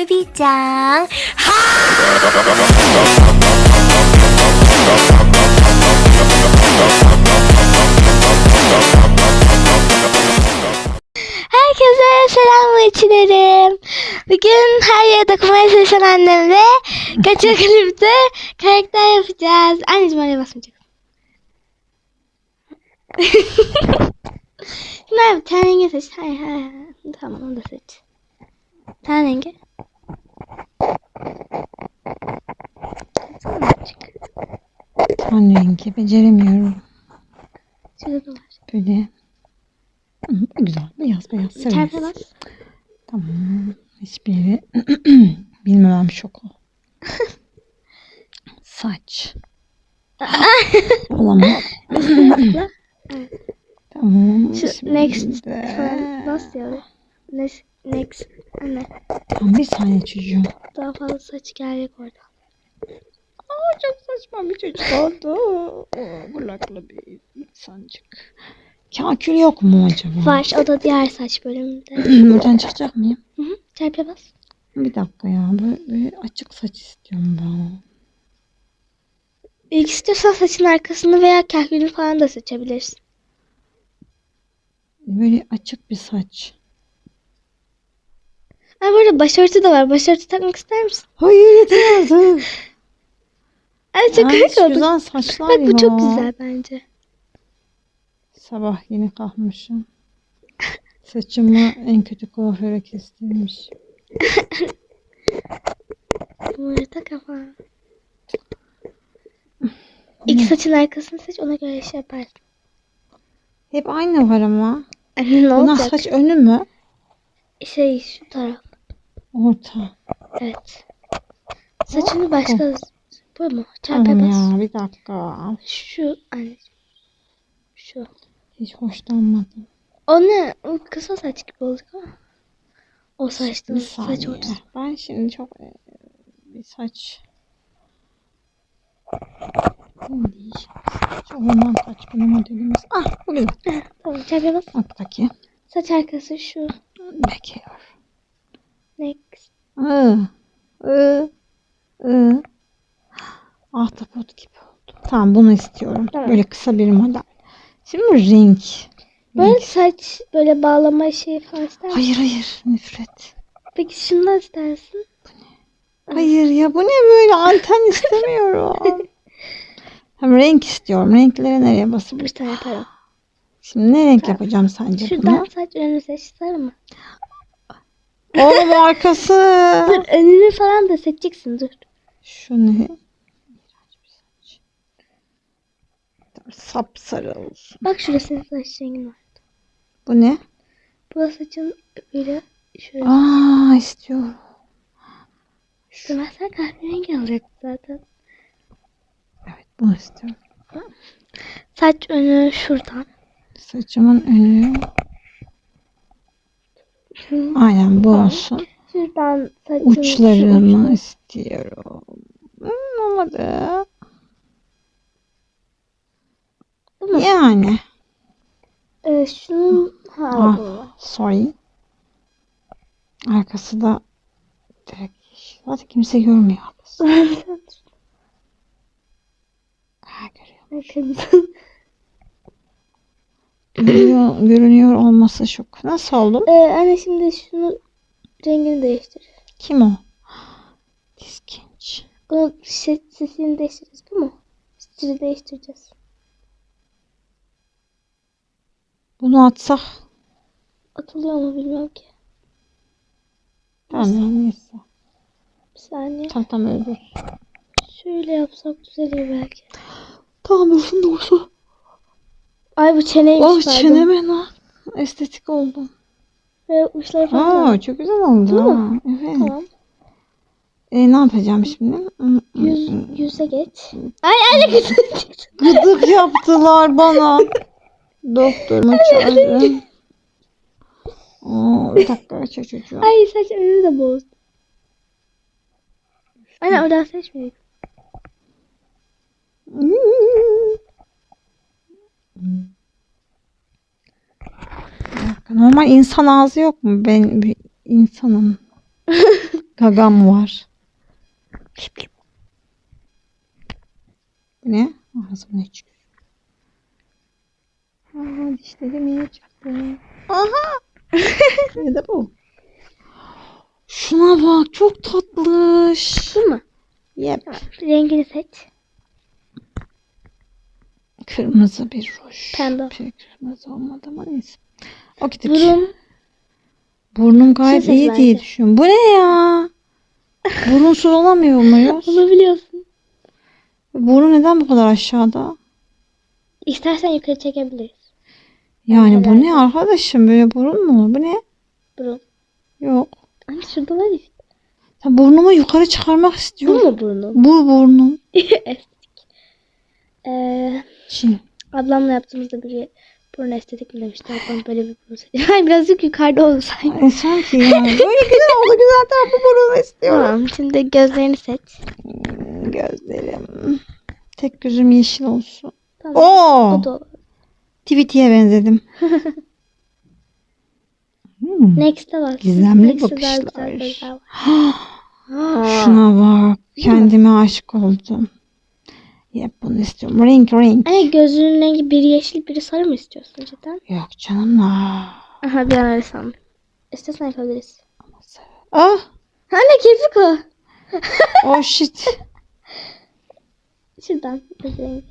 Bebicang. Ha! Herkese selam içlerim. Bugün her yere dokunmaya çalışan annemle kaçak klipte karakter yapacağız. Anneciğim oraya basmayacak. Şimdi abi ten rengi seç. Hayır hayır. Tamam onu da seç. Ten rengi. Ten rengi beceremiyorum. Şurada da var. Böyle. Hı, Güzel. Beyaz beyaz. Severiz. bas. Tamam. Hiçbir yeri bilmemem şok o. Saç. Olamaz. Tamam. Şu next de- falan bas ya. Next. Next. Anne. Tam bir saniye çocuğum. Daha fazla saç gelecek orada. Aa, çok saçma bir çocuk oldu. Kulaklı bir insancık. Kakül yok mu acaba? Var. O da diğer saç bölümünde. Buradan çıkacak mıyım? Hı hı. Çarpıya bas. Bir dakika ya. Böyle, böyle açık saç istiyorum ben. İlk istiyorsan saçın arkasını veya kahveni falan da seçebilirsin. Böyle açık bir saç. Ha burada başörtü de var. Başörtü takmak ister misin? Hayır yeter. Ay çok Ay, komik oldu. güzel saçlar Bak bu ya. çok güzel bence. Sabah yeni kalkmışım. Saçımı en kötü kuaföre kestirmiş. Burada kafa. İlk saçın arkasını seç ona göre şey yaparsın. Hep aynı var ama. Ne Bunlar olacak? saç önü mü? Şey şu taraf. Orta. Evet. Saçını başka... Bu mu? Tamam bas. ya bir dakika. Şu anneciğim. Şu. Hiç hoşlanmadım. O ne? O kısa saç gibi olacak ama. O saçta Bir saç ortası. Ben şimdi çok e, bir saç diyeceğim? Saç Orman saç bunu modelimiz. Ah bu güzel. Tamam çarpıya bas. Alttaki. Saç arkası şu. Bekliyor. Next. I, I, I. Ahtapot gibi oldu. Tamam bunu istiyorum. Tamam. Böyle kısa bir model. Şimdi renk. Böyle Renk. saç böyle bağlama şeyi falan ister misin? Hayır hayır nefret. Peki şundan istersin. Hayır ya bu ne böyle anten istemiyorum. Hem renk istiyorum. Renkleri nereye Bir basabilirim? tane yaparım. Şimdi ne renk yapacağım sence Şuradan bunu? saç önünü seç sarı mı? Oğlum arkası. Dur önünü falan da seçeceksin dur. Şu ne? Sapsarı olsun. Bak senin saç rengin var. Bu ne? Bu saçın böyle şöyle. Aa istiyorum. İstemezsen kahverengi alacak zaten. Evet bunu istiyorum. Saç önü şuradan. Saçımın önü. Şu- Aynen bu olsun. Şuradan saçın Uçlarımı şu- istiyorum. Hmm, olmadı. Mu? Yani. Ee, şunun ha Ah. bu. Sorry. Arkası da direkt yeşil. Zaten kimse görmüyor. Ha, görüyor. Görüyor, görünüyor olması şok. Nasıl oldum? Ee, anne şimdi şunu rengini değiştir. Kim o? Diskinç. Bunu şey, sesini değiştireceğiz bu mu? Stili değiştireceğiz. Bunu atsak. Atılıyor mu bilmiyorum ki. Tamam neyse. Bir saniye. Tamam tamam öyle dur. Şöyle yapsak düzelir belki. Tamam dursun dursun. Ay bu çeneymiş Oh pardon. çeneme lan. Estetik oldum. Ve uçları falan. Aa çok güzel oldu. Değil ha. Evet. Tamam. E, ne yapacağım şimdi? Yüz, yüze geç. Ay kızım çıktı. Gıdık yaptılar bana. Doktorumu çağırın. Aa, bir dakika aç çocuğum. Ay saç önünü de boz. Anne oradan seçmeyelim. Hmm. Bir dakika, Normal insan ağzı yok mu? Ben bir insanım. Gagam var. Bu ne? Ağzımda çıkıyor. Aa, dişlerim yine çıktı. Aha! ne de bu? Şuna bak çok tatlış. Bu mu? Yep. Rengini seç. Kırmızı bir ruj. Pembe. Pek kırmızı olmadı ama neyse. O gidip. Burun. Burnum gayet seç iyi diye bence. düşünüyorum. Bu ne ya? Burunsuz olamıyor muyuz? Olabiliyorsun. Burnu neden bu kadar aşağıda? İstersen yukarı çekebiliriz. Yani bu ne arkadaşım? Böyle burun mu olur? Bu ne? Burun. Yok. Hani şurada var işte. Ben burnumu yukarı çıkarmak Bu istiyorum. mu burnun? Bu burnum. Estetik. Ee, Şey. ablamla yaptığımızda biri burun estetik mi demişti. Ablam böyle bir burun seçti. Ay birazcık yukarıda sanki. E, sanki ya. Böyle güzel oldu. Güzel tam bu burnu istiyorum. Tamam şimdi gözlerini seç. Hmm, Gözlerim. Tek gözüm yeşil olsun. Tamam. Oo. Bu da olur. Tweety'ye benzedim. Hmm. Next'e bak. Gizemli güzel bakışlar. Şuna bak. Kendime aşık oldum. Yep bunu istiyorum. Ring ring. Anne gözünün rengi biri yeşil biri sarı mı istiyorsun cidden? Yok canım. Aa. Aha bir an öyle sandım. İstersen yapabiliriz. Ah. Anne kirpik o. Oh shit. Şuradan göz rengi.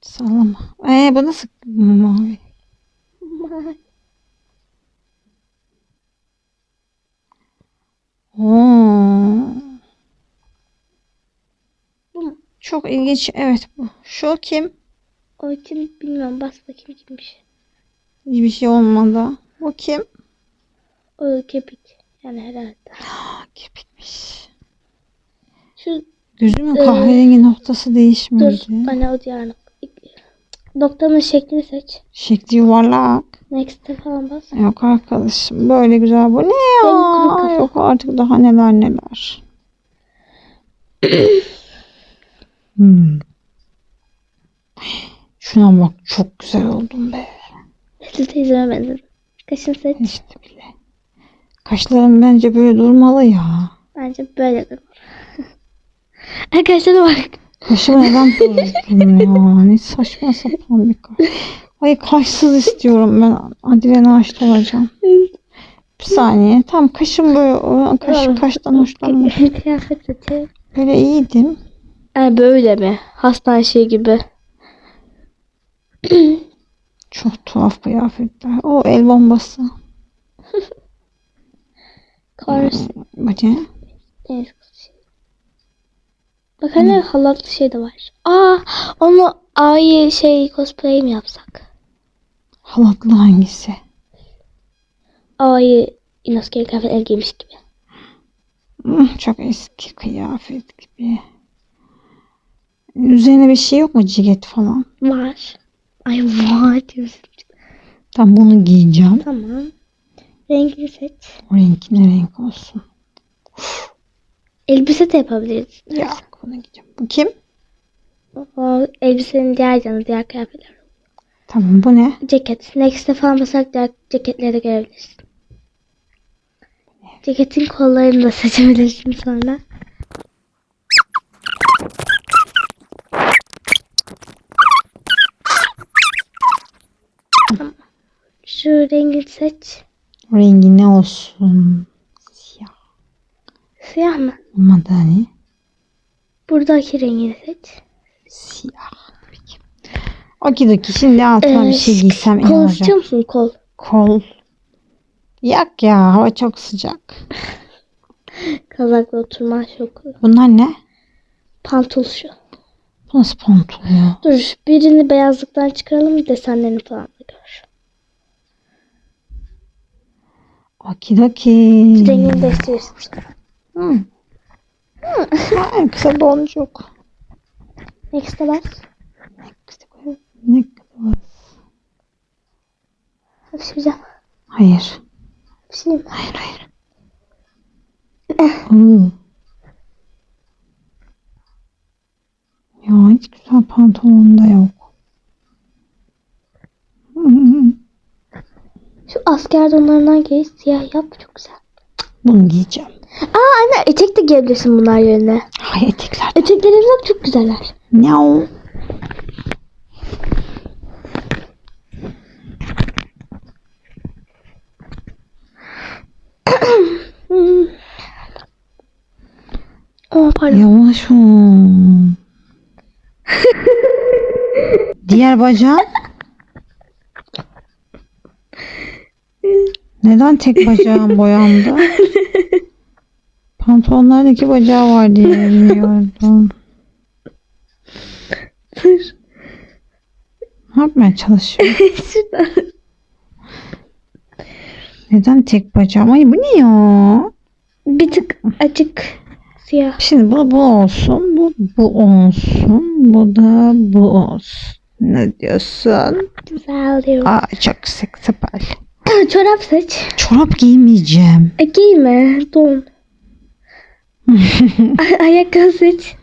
Sallama. Ee bu nasıl mavi? Oo. Bu mu? Çok ilginç. Evet bu. Şu kim? O için bilmiyorum bas bakayım kimmiş. İyi bir şey olmadı. Bu kim? O kepik. Yani herhalde. Aa, kirpikmiş. Şu Gözümün Ee, kahverengi noktası dur. değişmedi. Anne o diğer nok- Noktanın şeklini seç. Şekli yuvarlak. Next'e falan bas. Yok arkadaşım böyle güzel bu ne ya? Yok artık daha neler neler. hmm. Şuna bak çok güzel oldum be. Betül teyzeme benzedim. Kaşını seç. İşte bile. Kaşlarım bence böyle durmalı ya. Bence böyle dur. Arkadaşlar bak. Kaşımı neden bozdum ya? Ne saçma sapan bir kaş. Ay kaşsız istiyorum ben. Adile Naşit olacağım. Bir saniye. Tam kaşım böyle. Kaş, kaştan seçelim. Böyle iyiydim. Yani böyle mi? Hastane şey gibi. Çok tuhaf kıyafetler. O el bombası. Kars. Bu ne? Bak hani halatlı şey de var. Aa, onu ayı şey cosplay mi yapsak? Halatlı hangisi? Ayı Inosuke kıyafet el giymiş gibi. Hmm, Çok eski kıyafet gibi. Üzerine bir şey yok mu? Ciget falan. Var. Ay var diyorsun. Tam bunu giyeceğim. Tamam. Rengini seç. O renk ne renk olsun? Elbise de yapabiliriz. Yok bunu giyeceğim. Bu kim? O elbisenin diğer yanı, diğer kıyafetler. Tamam bu ne? Ceket. Next'e falan basarak diğer ceketleri de görebilirsin. Ceketin kollarını da seçebilirsin sonra. Tamam. Şu rengi seç. Rengi ne olsun? Siyah. Siyah mı? Olmadı hani. Buradaki rengini seç. Siyah. Peki. Okidoki şimdi altına bir şey Ee, giysem iyi Kol olacak. istiyor musun kol? Kol. Yak ya hava çok sıcak. Kazakla oturma çok. Bunlar ne? Pantol şu. Bu nasıl pantol ya? Dur birini beyazlıktan çıkaralım desenlerini falan da gör. Okidoki. Rengini değiştirirsin. Hmm. Ha, kısa boncuk. Next'e bas. Ne kadar? Hapşıracağım. Hayır. Hapşırayım. Hayır hayır. Hmm. Ya hiç güzel pantolon da yok. Hmm. Şu asker donlarından giy. Siyah yap. Çok güzel. Bunu giyeceğim. Aa anne etek de giyebilirsin bunlar yerine. Hay etekler. Eteklerimiz bak çok güzeller. Miau. Hmm. Oh pardon. Yavaş ol. Diğer bacağın? Neden tek bacağın boyandı? Pantolonlarda iki bacağı var diye bilmiyordum. Dur. Ne yapmaya çalışıyor? Şuradan. Neden tek bacağım? Ay bu ne ya? Bir tık açık siyah. Şimdi bu bu olsun. Bu bu olsun. Bu da bu olsun. Ne diyorsun? Güzel diyorum. Aa çok seksapal. Çorap seç. Çorap giymeyeceğim. E giyme. Don. Ay- Ayakkabı seç.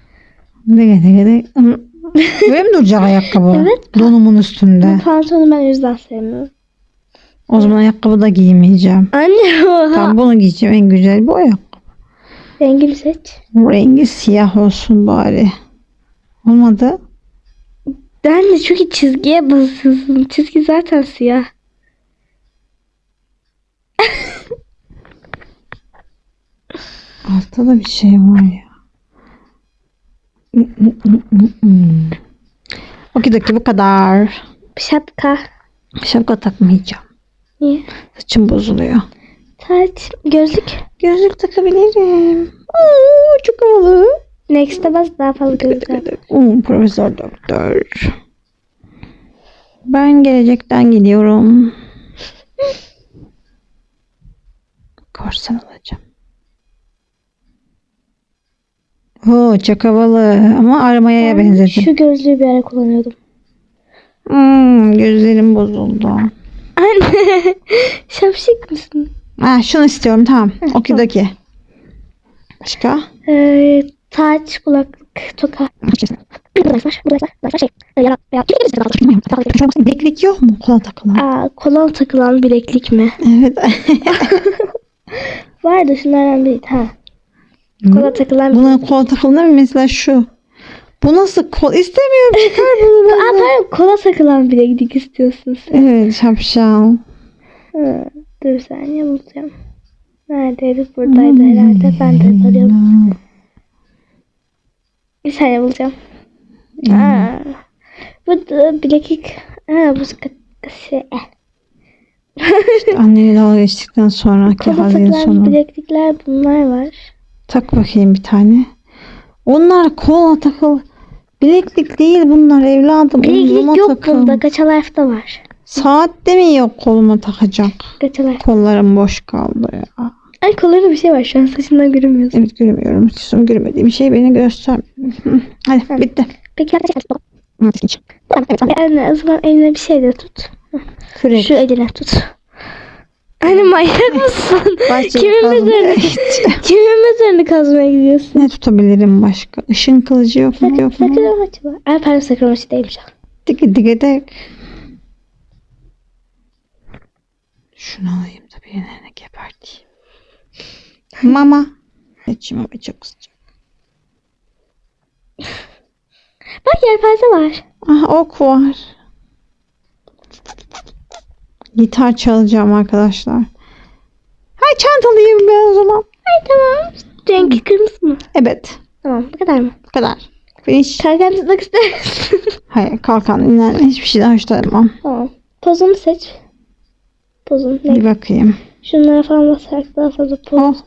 Ne ne ne. Böyle mi duracak ayakkabı? Evet. Donumun üstünde. Bu pantolonu ben o yüzden sevmiyorum. O zaman ayakkabı da giymeyeceğim. Anne oha. Tamam bunu giyeceğim en güzel bu ayakkabı. Rengini seç. Rengi siyah olsun bari. Olmadı. Ben de çünkü çizgiye basıyorsun. Çizgi zaten siyah. Altta da bir şey var ya. Okey bu kadar. Şapka. Şapka takmayacağım. Niye? Saçım bozuluyor. Saç. Gözlük. Gözlük takabilirim. Oo, çok havalı. Next'e bas daha fazla gözlük. Oo, profesör doktor. Ben gelecekten geliyorum. Korsan alacağım. Oo, çok havalı ama armaya benzedim. Şu gözlüğü bir ara kullanıyordum. Hmm, gözlerim bozuldu. Anne. Şapşik misin? Ha, şunu istiyorum tamam. Okidoki. Başka? Ee, taç, kulaklık, toka. Bileklik yok mu? Kola takılan. Aa, kolon takılan bileklik mi? Evet. Vardı şunlardan biri. Ha. Kola takılan Buna kol takılan mı? Mesela şu. Bu nasıl kol? İstemiyorum. Çıkar bunu. Aa, pardon kola takılan bileklik istiyorsun sen. Evet şapşal. Ha, dur bir saniye bulacağım. Neredeydi? Buradaydı herhalde. Ben de arıyorum. Bir saniye bulacağım. Aa, bu da bileklik. Ha, bu şey. eh. Anneyle dalga geçtikten sonraki halin sonu. bileklikler bunlar var. Tak bakayım bir tane. Onlar kola takıl. Bileklik değil bunlar evladım. Bileklik Omzuma yok takıl. bunda. Kaçalayf'ta var. Saatte mi yok koluma takacak? Kaçalayf. Kollarım boş kaldı ya. Ay kollarında bir şey var. Şu an saçından görünmüyorsun. Evet göremiyorum. Hiç son görmediğim şey beni göster. Hadi bitti. Peki hiç. Anne o zaman eline bir şey de tut. Kürek. Şu eline tut. Anne manyak mısın? Kimin mezarını, kimin mezarını kazmaya gidiyorsun? Ne tutabilirim başka? Işın kılıcı yok mu? Yok mu? sakın amaç var. Ay pardon sakın amaç değilmiş. Dik dik dik. Şunu alayım da birilerine geberteyim. Mama. Geçim ama çok sıcak. Bak yelpaze var. Ah ok var. Gitar çalacağım arkadaşlar. Hay çantalıyım ben o zaman. Ay tamam. Rengi kırmızı mı? Evet. Tamam bu kadar mı? Bu kadar. Finish. Kalkan tutmak ister misin? Hayır kalkan inen hiçbir şeyden hoşlanmam. tamam. Pozunu seç. Pozunu. Bir bakayım. Şunlara falan basarak daha fazla poz.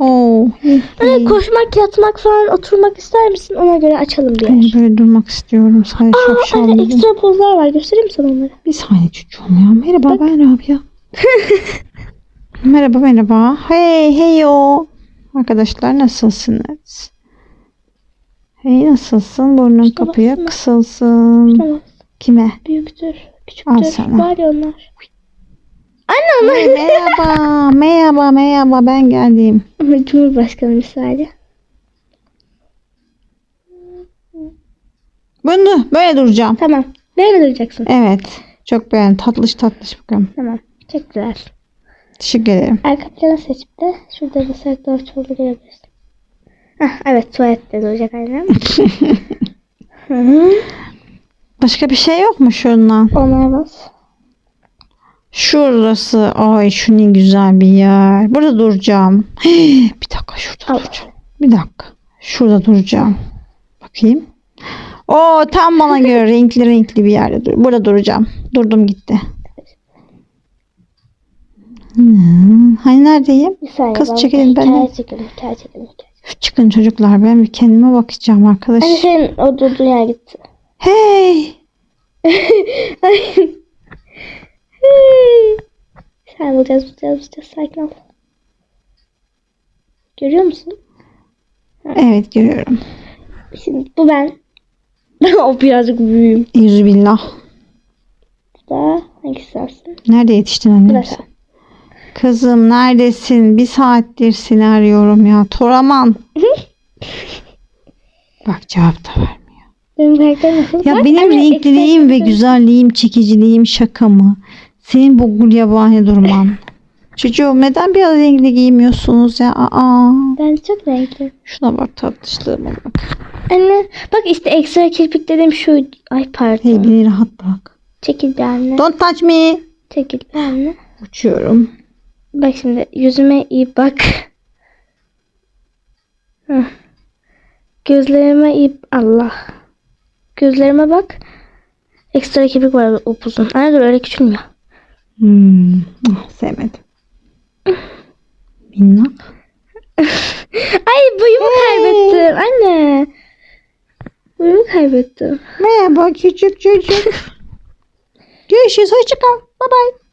Hani koşmak, yatmak falan oturmak ister misin? Ona göre açalım bir Ben yer. böyle durmak istiyorum. Sadece Aa, şapşal anne oldum. ekstra pozlar var. Göstereyim mi sana onları? Bir saniye çocuğum ya. Merhaba ben Rabia. merhaba merhaba. Hey hey yo. Arkadaşlar nasılsınız? Hey nasılsın? Burnun İşte kapıya baksana. kısılsın. Tamam. Kime? Büyüktür. Küçüktür. Var ya onlar. Anne Hey, merhaba merhaba merhaba ben geldim. onlar. Cumhurbaşkanı misali. Bunu böyle duracağım. Tamam. Böyle duracaksın. Evet. Çok beğendim. Tatlış tatlış bakıyorum. Tamam. Çok güzel. Teşekkür ederim. Arka planı seç bir de. Şurada bir saklar çolda görebilirsin. Hah, evet tuvalette duracak annem. Başka bir şey yok mu şundan? Onlara bas. Şurası. Ay şu ne güzel bir yer. Burada duracağım. bir dakika şurada Al. duracağım. Bir dakika. Şurada duracağım. Bakayım. Oo tam bana göre renkli renkli bir yerde dur. Burada duracağım. Durdum gitti. Hmm, hani neredeyim? Saniye. Kız ben çekilin, ben Hikaye çekelim. Hikaye çekelim. Hikaye. Çıkın çocuklar ben bir kendime bakacağım arkadaş. Hani senin o durduğun yer gitti. Hey! Sen bulacağız bulacağız bulacağız. Sakin ol. Görüyor musun? Evet görüyorum. Şimdi bu ben. o birazcık büyüğüm. Yüzü billah. Bu da hangisi sensin? Nerede yetiştin annem? Burası. Kızım neredesin? Bir saattir seni arıyorum ya. Toraman. Bak cevap da vermiyor. Benim nasıl? Ya benim anne, renkliliğim ve güzelliğim, çekiciliğim şaka mı? Senin bu gul yabani durman. Çocuğum neden biraz renkli giymiyorsunuz ya? Aa. Ben çok renkli. Şuna bak tatlışlığıma bak. Anne bak işte ekstra kirpik dediğim şu. Ay pardon. Hey beni rahat bırak. Çekil bir anne. Don't touch me. Çekil bir anne. Uçuyorum. Bak şimdi yüzüme iyi bak. Gözlerime iyi Allah. Gözlerime bak. Ekstra kirpik var upuzun. Anne dur öyle küçülmüyor. Hmm. ah, sevmedim. Minnak. Ay boyumu kaybettim anne. Boyumu kaybettim. Merhaba küçük çocuk. Görüşürüz. Hoşça kal. Bye bye.